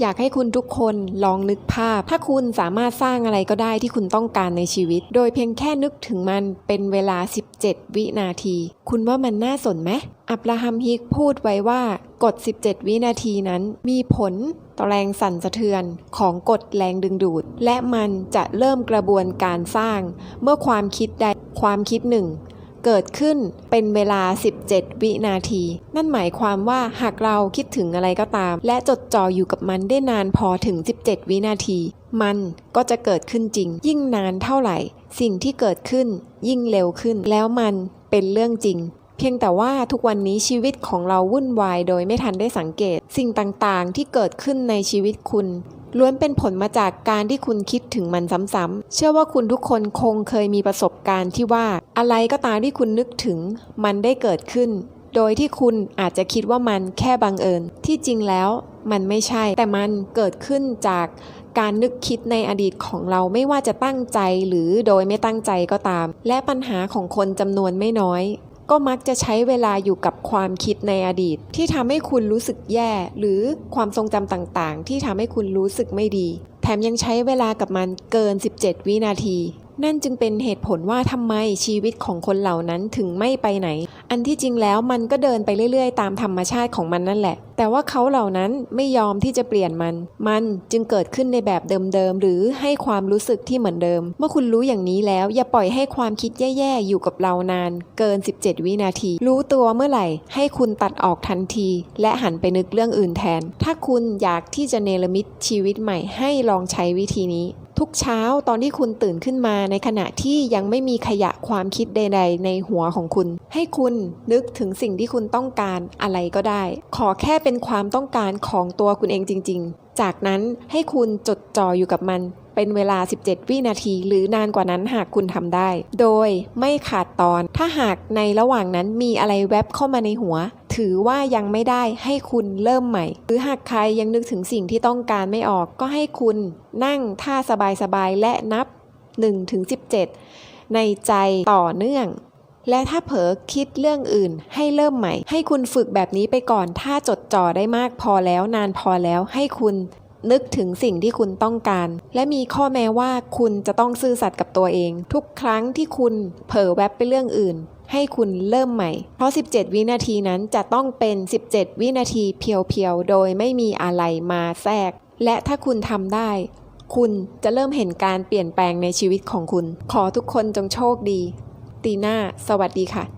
อยากให้คุณทุกคนลองนึกภาพ ถ้าคุณสามารถสร้างอะไรก็ได้ที่คุณต้องการในชีวิต โดยเพียงแค่นึกถึงมันเป็นเวลา 17 วินาที คุณว่ามันน่าสนไหมอับราฮัมฮิกพูดไว้ว่ากฎ 17 วินาทีนั้นมีผลต่อแรงสั่นสะเทือนของกฎแรงดึงดูด และมันจะเริ่มกระบวนการสร้าง เมื่อความคิดใดความคิดหนึ่ง เกิดขึ้นเป็นเวลา 17 วินาที นั่นหมายความว่าหากเราคิดถึงอะไรก็ตาม และจดจ่ออยู่กับมันได้นานพอถึง 17 วินาที มันก็จะเกิดขึ้นจริง ยิ่งนานเท่าไหร่ สิ่งที่เกิดขึ้นยิ่งเร็วขึ้น แล้วมันเป็นเรื่องจริงเพียงแต่ว่าทุกวันนี้ชีวิตของเราวุ่นวายโดยไม่ทันได้สังเกต สิ่งต่างๆ ที่เกิดขึ้นในชีวิตคุณ ล้วนเป็นผลมาจากการที่คุณคิดถึงมันซ้ำๆ เชื่อว่าคุณทุกคนคงเคยมีประสบการณ์ที่ว่า อะไรก็ตามที่คุณนึกถึง มันได้เกิดขึ้น โดยที่คุณอาจจะคิดว่ามันแค่บังเอิญ ที่จริงแล้วมันไม่ใช่ แต่มันเกิดขึ้นจากการนึกคิดในอดีตของเราไม่ว่าจะตั้งใจหรือโดยไม่ตั้งใจก็ตาม และปัญหาของคนจำนวนไม่น้อย ก็มักจะใช้เวลาอยู่กับความคิดในอดีต ที่ทำให้คุณรู้สึกแย่ หรือความทรงจำต่างๆ ที่ทำให้คุณรู้สึกไม่ดี แถมยังใช้เวลากับมันเกิน 17 วินาที นั่นจึงเป็นเหตุผลว่าทำไมชีวิตของคนเหล่านั้นถึงไม่ไปไหน อันที่จริงแล้วมันก็เดินไปเรื่อยๆ ตามธรรมชาติของมันนั่นแหละ แต่ว่าเขาเหล่านั้นไม่ยอมที่จะเปลี่ยนมัน มันจึงเกิดขึ้นในแบบเดิมๆ หรือให้ความรู้สึกที่เหมือนเดิม เมื่อคุณรู้อย่างนี้แล้วอย่าปล่อยให้ความคิดแย่ๆ อยู่กับเรานาน เกิน 17 วินาที รู้ตัวเมื่อไหร่ ให้คุณตัดออกทันที และหันไปนึกเรื่องอื่นแทน ถ้าคุณอยากที่จะเนรมิตชีวิตใหม่ให้ลองใช้วิธีนี้ ทุกเช้าตอนที่คุณตื่นขึ้นมาในขณะที่ยังไม่มีขยะความคิดใด ๆ ในหัวของคุณ ให้คุณนึกถึงสิ่งที่คุณต้องการอะไรก็ได้ ขอแค่เป็นความต้องการของตัวคุณเองจริง ๆ จากนั้นให้คุณจดจ่ออยู่กับมันเป็นเวลา 17 วินาที หรือนานกว่านั้นหากคุณทำได้ โดยไม่ขาดตอน ถ้าหากในระหว่างนั้นมีอะไรแวบเข้ามาในหัว ถือว่ายังไม่ได้ให้คุณเริ่มใหม่ หรือหากใครยังนึกถึงสิ่งที่ต้องการไม่ออก ก็ให้คุณนั่งท่าสบายๆและนับ 1-17 ในใจต่อเนื่อง และถ้าเผลอคิดเรื่องอื่นให้เริ่มใหม่ ให้คุณฝึกแบบนี้ไปก่อน ถ้าจดจ่อได้มากพอแล้วนานพอแล้วให้คุณนึกถึงสิ่งที่คุณต้องการ และมีข้อแม้ว่าคุณจะต้องซื่อสัตย์กับตัวเอง ทุกครั้งที่คุณเผลอแวบไปเรื่องอื่น ให้คุณเริ่มใหม่ เพราะ 17 วินาทีนั้นจะต้องเป็น 17 วินาทีเพียวๆ โดยไม่มีอะไรมาแทรก และถ้าคุณทำได้ คุณจะเริ่มเห็นการเปลี่ยนแปลงในชีวิตของคุณ ขอทุกคนจงโชคดี ตีน่าสวัสดีค่ะ